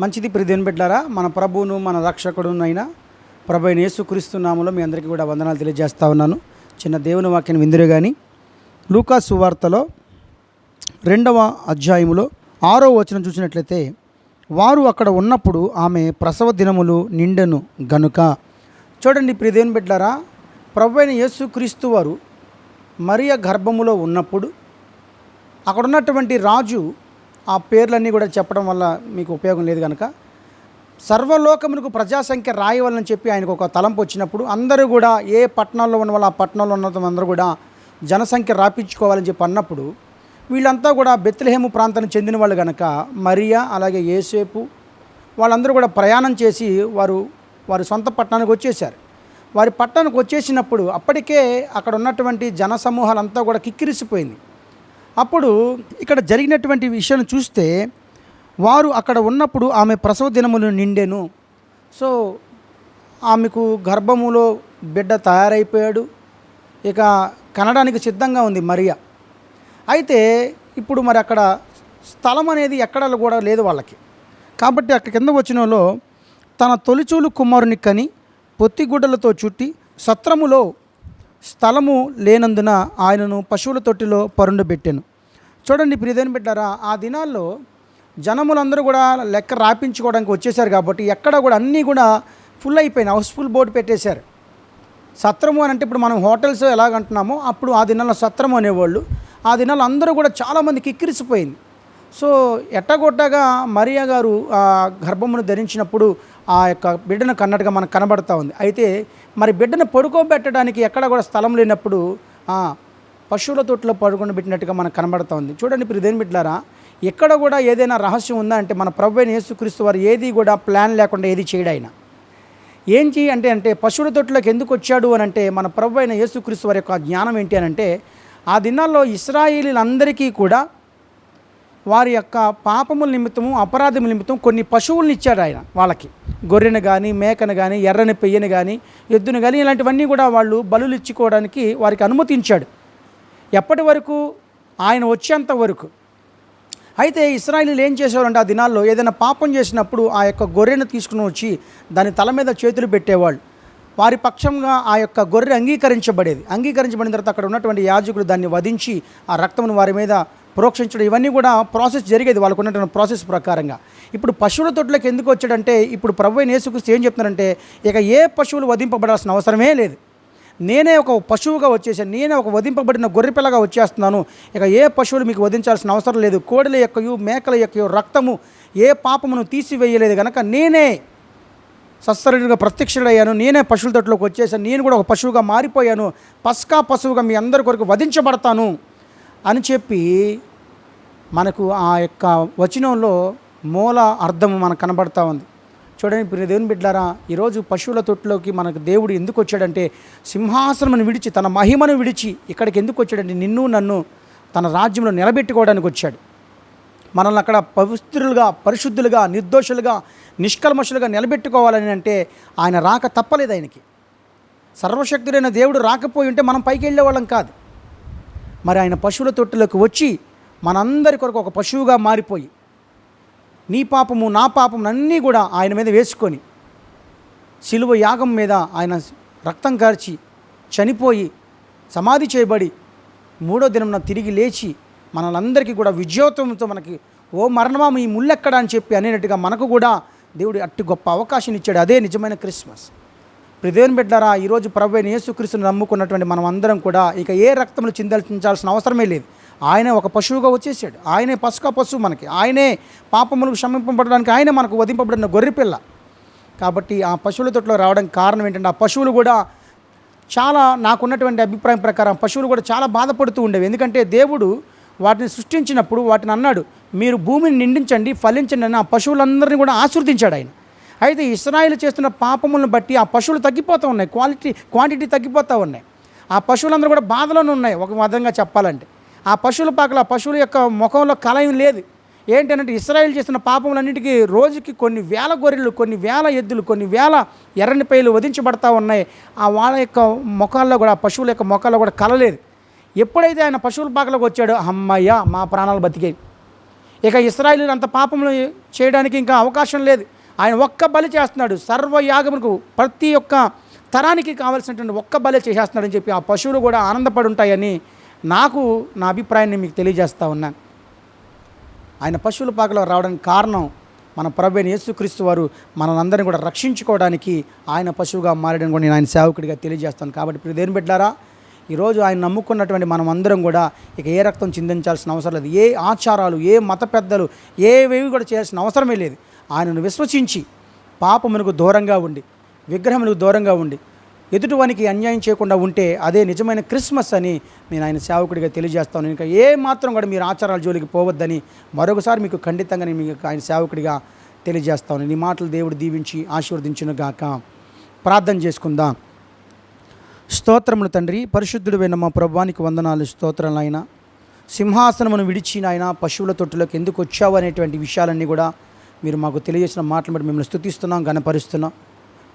మంచిది ప్రదేని బిడ్డారా మన ప్రభువును మన రక్షకుడునైనా ప్రభు అయిన యేసుక్రీస్తు నామలో మీ అందరికీ కూడా వందనాలు తెలియజేస్తా ఉన్నాను. చిన్న దేవుని వాక్యం విందురు కానీ లూకా సువార్తలో రెండవ అధ్యాయములో ఆరో వచనం చూసినట్లయితే వారు అక్కడ ఉన్నప్పుడు ఆమె ప్రసవ దినములు నిండెను గనుక. చూడండి ప్రిదేని బిడ్డారా ప్రభు అయిన యేసుక్రీస్తు వారు మరియ గర్భములో ఉన్నప్పుడు అక్కడ ఉన్నటువంటి రాజు ఆ పేర్లన్నీ కూడా చెప్పడం వల్ల మీకు ఉపయోగం లేదు కనుక సర్వలోకమునకు ప్రజాసంఖ్య రాయవాలని చెప్పి ఆయనకు ఒక తలంపు వచ్చినప్పుడు అందరూ కూడా ఏ పట్టణాల్లో ఉన్న వాళ్ళు ఆ పట్టణంలో ఉన్న అందరూ కూడా జనసంఖ్య రాపించుకోవాలని చెప్పి అన్నప్పుడు వీళ్ళంతా కూడా బెత్లహేము ప్రాంతానికి చెందిన వాళ్ళు కనుక మరియా అలాగే ఏసేపు వాళ్ళందరూ కూడా ప్రయాణం చేసి వారు వారి సొంత పట్టణానికి వచ్చేసారు వారి పట్టణానికి వచ్చేసినప్పుడు అప్పటికే అక్కడ ఉన్నటువంటి జన సమూహాలంతా కూడా కిక్కిరిసిపోయింది. అప్పుడు ఇక్కడ జరిగినటువంటి విషయం చూస్తే వారు అక్కడ ఉన్నప్పుడు ఆమె ప్రసవ దినములు నిండెను. సో ఆమెకు గర్భములో బిడ్డ తయారైపోయాడు. ఇక కనడానికి సిద్ధంగా ఉంది మరియా. అయితే ఇప్పుడు మరి అక్కడ స్థలం అనేది ఎక్కడ కూడా లేదు వాళ్ళకి. కాబట్టి అక్కడ కింద వచ్చినలో తన తొలిచూలు కుమారుని కని పొత్తిగుడ్డలతో చుట్టి సత్రములో స్థలము లేనందున ఆయనను పశువుల తొట్టిలో పరుండబెట్టాను. చూడండి ప్రియదేని బిడ్డారా ఆ దినాల్లో జనములందరూ కూడా లెక్క రాపించుకోవడానికి వచ్చేసారు కాబట్టి ఎక్కడ కూడా అన్నీ కూడా ఫుల్ అయిపోయినాయి. హౌస్ఫుల్ బోర్డు పెట్టేశారు. సత్రము అని అంటే ఇప్పుడు మనం హోటల్స్ ఎలాగంటున్నామో అప్పుడు ఆ దినాల్లో సత్రము అనేవాళ్ళు. ఆ దినాల్లో అందరూ కూడా చాలామంది కిక్కిరిసిపోయింది. సో ఎట్టగొట్టగా మరియా గారు ఆ గర్భమును ధరించినప్పుడు ఆ యొక్క బిడ్డను కన్నట్టుగా మనకు కనబడుతూ ఉంది. అయితే మరి బిడ్డను పడుకోబెట్టడానికి ఎక్కడ కూడా స్థలం లేనప్పుడు పశువుల తొట్టులో పడుకొని పెట్టినట్టుగా మనకు కనబడుతూ ఉంది. చూడండి ఇప్పుడు ఇదేం బిడ్డారా ఎక్కడ కూడా ఏదైనా రహస్యం ఉందా అంటే మన ప్రభు అయిన యేసుక్రీస్తు వారు ఏది కూడా ప్లాన్ లేకుండా ఏది చేయడైనా ఏం చేయి అంటే అంటే పశువుల తొట్టులోకి ఎందుకు వచ్చాడు అని అంటే మన ప్రభు అయిన యేసుక్రీస్తు వారి యొక్క జ్ఞానం ఏంటి అని అంటే ఆ దినాల్లో ఇస్రాయిలీలందరికీ కూడా వారి యొక్క పాపముల నిమిత్తము అపరాధముల నిమిత్తం కొన్ని పశువులను ఇచ్చాడు ఆయన వాళ్ళకి. గొర్రెను కానీ మేకను కానీ ఎర్రని పెయ్యను కానీ ఎద్దును కానీ ఇలాంటివన్నీ కూడా వాళ్ళు బలులు ఇచ్చుకోవడానికి వారికి అనుమతించాడు. ఎప్పటి వరకు? ఆయన వచ్చేంత వరకు. అయితే ఇస్రాయిలీలు ఏం చేసేవారంటే ఆ దినాల్లో ఏదైనా పాపం చేసినప్పుడు ఆ యొక్క గొర్రెను తీసుకుని వచ్చి దాని తల మీద చేతులు పెట్టేవాళ్ళు. వారి పక్షంగా ఆ యొక్క గొర్రె అంగీకరించబడేది. అంగీకరించబడిన తర్వాత అక్కడ ఉన్నటువంటి యాజకులు దాన్ని వధించి ఆ రక్తమును వారి మీద ప్రోక్షించడం ఇవన్నీ కూడా ప్రాసెస్ జరిగేది వాళ్ళకు ఉన్నటువంటి ప్రాసెస్ ప్రకారంగా. ఇప్పుడు పశువుల తొట్లకు ఎందుకు వచ్చాడంటే ఇప్పుడు ప్రభు నేసుకృష్ణ ఏం చెప్తున్నారంటే ఇక ఏ పశువులు వధింపబడాల్సిన అవసరమే లేదు. నేనే ఒక పశువుగా వచ్చేసాను నేనే ఒక వధింపబడిన గొర్రెపిల్లగా వచ్చేస్తున్నాను ఇక ఏ పశువులు మీకు వధించాల్సిన అవసరం లేదు. కోడిల యొక్కయు మేకల యొక్కయు రక్తము ఏ పాపమును తీసివేయలేదు కనుక నేనే సత్సరుడిగా ప్రత్యక్షుడయ్యాను నేనే పశువుల తొట్లోకి వచ్చేసాను నేను కూడా ఒక పశువుగా మారిపోయాను పస్కా పశువుగా మీ అందరి కొరకు వధించబడతాను. అని చెప్పి మనకు ఆ యొక్క వచనంలో మూల అర్థం మనకు కనబడతా ఉంది. చూడండి ప్రియ దేవుని బిడ్డారా ఈరోజు పశువుల తొట్టులోకి మనకు దేవుడు ఎందుకు వచ్చాడంటే సింహాసనమును విడిచి తన మహిమను విడిచి ఇక్కడికి ఎందుకు వచ్చాడంటే నిన్ను నన్ను తన రాజ్యంలో నిలబెట్టుకోవడానికి వచ్చాడు. మనల్ని అక్కడ పవిత్రులుగా పరిశుద్ధులుగా నిర్దోషులుగా నిష్కల్మషులుగా నిలబెట్టుకోవాలని అంటే ఆయన రాక తప్పలేదు ఆయనకి. సర్వశక్తుడైన దేవుడు రాకపోయి ఉంటే మనం పైకి వెళ్ళేవాళ్ళం కాదు. మరి ఆయన పశువుల తొట్టులోకి వచ్చి మనందరి కొరకు ఒక పశువుగా మారిపోయి నీ పాపము నా పాపం అన్నీ కూడా ఆయన మీద వేసుకొని శిలువ యాగం మీద ఆయన రక్తం కార్చి చనిపోయి సమాధి చేయబడి మూడో దినంన తిరిగి లేచి మనలందరికీ కూడా విజయోత్వంతో మనకి ఓ మరణమా ఈ ముళ్ళెక్కడా అని చెప్పి అనేటట్టుగా మనకు కూడా దేవుడు అట్టి గొప్ప అవకాశం ఇచ్చాడు. అదే నిజమైన క్రిస్మస్. ప్రదేవన్ బిడ్డారా ఈరోజు ప్రభు అయిన యేసుక్రీస్తుని నమ్ముకున్నటువంటి మనం అందరం కూడా ఇక ఏ రక్తములు చిందల్చించాల్సిన అవసరమే లేదు. ఆయనే ఒక పశువుగా వచ్చేసాడు. ఆయనే పసుక పశువు మనకి. ఆయనే పాపములకు క్షమింపబడడానికి ఆయనే మనకు వధింపబడిన గొర్రెపిల్ల. కాబట్టి ఆ పశువుల తొట్లో రావడానికి కారణం ఏంటంటే ఆ పశువులు కూడా చాలా నాకున్నటువంటి అభిప్రాయం ప్రకారం పశువులు కూడా చాలా బాధపడుతూ ఉండేవి. ఎందుకంటే దేవుడు వాటిని సృష్టించినప్పుడు వాటిని అన్నాడు మీరు భూమిని నిండించండి ఫలించండి అని ఆ పశువులందరినీ కూడా ఆశీర్దించాడు ఆయన. అయితే ఇస్రాయిల్ చేస్తున్న పాపములను బట్టి ఆ పశువులు తగ్గిపోతూ ఉన్నాయి. క్వాలిటీ క్వాంటిటీ తగ్గిపోతూ ఉన్నాయి. ఆ పశువులందరూ కూడా బాధలోనే ఉన్నాయి ఒక విధంగా చెప్పాలంటే. ఆ పశువుల పాకలు ఆ పశువుల యొక్క ముఖంలో కలయం లేదు. ఏంటంటే ఇస్రాయిల్ చేస్తున్న పాపములన్నిటికీ రోజుకి కొన్ని వేల గొర్రెలు కొన్ని వేల ఎద్దులు కొన్ని వేల ఎర్రని పైలు వధించబడతా ఉన్నాయి. ఆ వాళ్ళ యొక్క ముఖాల్లో కూడా ఆ పశువుల యొక్క ముఖాల్లో కూడా కలలేదు. ఎప్పుడైతే ఆయన పశువుల పాకలోకి వచ్చాడో అమ్మయ్య మా ప్రాణాలు బతికాయి ఇక ఇస్రాయిల్ అంత పాపములు చేయడానికి ఇంకా అవకాశం లేదు. ఆయన ఒక్క బలి చేస్తున్నాడు. సర్వయాగమునకు ప్రతి ఒక్క తరానికి కావాల్సినటువంటి ఒక్క బలి చేసేస్తున్నాడని చెప్పి ఆ పశువులు కూడా ఆనందపడి ఉంటాయని నాకు నా అభిప్రాయాన్ని మీకు తెలియజేస్తా ఉన్నాను. ఆయన పశువుల పాకలో రావడానికి కారణం మన ప్రభైన యేసుక్రీస్తు వారు మనందరిని కూడా రక్షించుకోవడానికి ఆయన పశువుగా మారడం కూడా నేను ఆయన సేవకుడిగా తెలియజేస్తాను. కాబట్టి ఇప్పుడు దేని బిడ్డారా ఈరోజు ఆయన నమ్ముకున్నటువంటి మనం అందరం కూడా ఇక ఏ రక్తం చిందించాల్సిన అవసరం లేదు. ఏ ఆచారాలు ఏ మత పెద్దలు ఏవేవి కూడా చేయాల్సిన అవసరమే లేదు. ఆయనను విశ్వసించి పాపమునకు దూరంగా ఉండి విగ్రహమునకు దూరంగా ఉండి ఎదుటివానికి అన్యాయం చేయకుండా ఉంటే అదే నిజమైన క్రిస్మస్ అని నేను ఆయన సేవకుడిగా తెలియజేస్తాను. ఇంకా ఏ మాత్రం కూడా మీరు ఆచారాల జోలికి పోవద్దని మరొకసారి మీకు ఖండితంగా నేను మీకు ఆయన సేవకుడిగా తెలియజేస్తాను. నీ మాటలు దేవుడు దీవించి ఆశీర్వదించును గాక ప్రార్థన చేసుకుందాం. స్తోత్రములు తండ్రి పరిశుద్ధుడు విన్న మా ప్రభానికి వందనాలు స్తోత్రాలు ఆయన సింహాసనమును విడిచి నాయన పశువుల తొట్టులోకి ఎందుకు వచ్చావు అనేటువంటి విషయాలన్నీ కూడా మీరు మాకు తెలియజేసిన మాటలు బట్టి మిమ్మల్ని స్తుతిస్తున్నాం గణపరుస్తున్నాం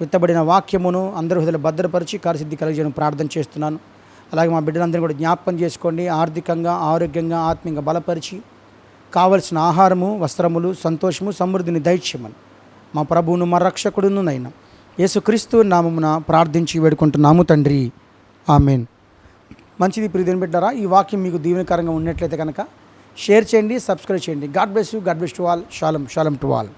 విత్తబడిన వాక్యమును అందరి హృదయలు భద్రపరిచి కార్యసిద్ధి కలిగజేయడం ప్రార్థన చేస్తున్నాను. అలాగే మా బిడ్డలందరినీ కూడా జ్ఞాపకం చేసుకోండి. ఆర్థికంగా ఆరోగ్యంగా ఆత్మీయంగా బలపరిచి కావలసిన ఆహారము వస్త్రములు సంతోషము సమృద్ధిని దైత్యమని మా ప్రభువును మా రక్షకుడును నైనా యేసుక్రీస్తు నామమున ప్రార్థించి వేడుకుంటున్నాము తండ్రి. ఆమెన్. మంచిది ప్రియదని బిడ్డారా ఈ వాక్యం మీకు దీవెనకరంగా ఉన్నట్లయితే కనుక షేర్ చేయండి సబ్స్క్రైబ్ చేయండి. God bless you God bless to all. Shalom shalom to all.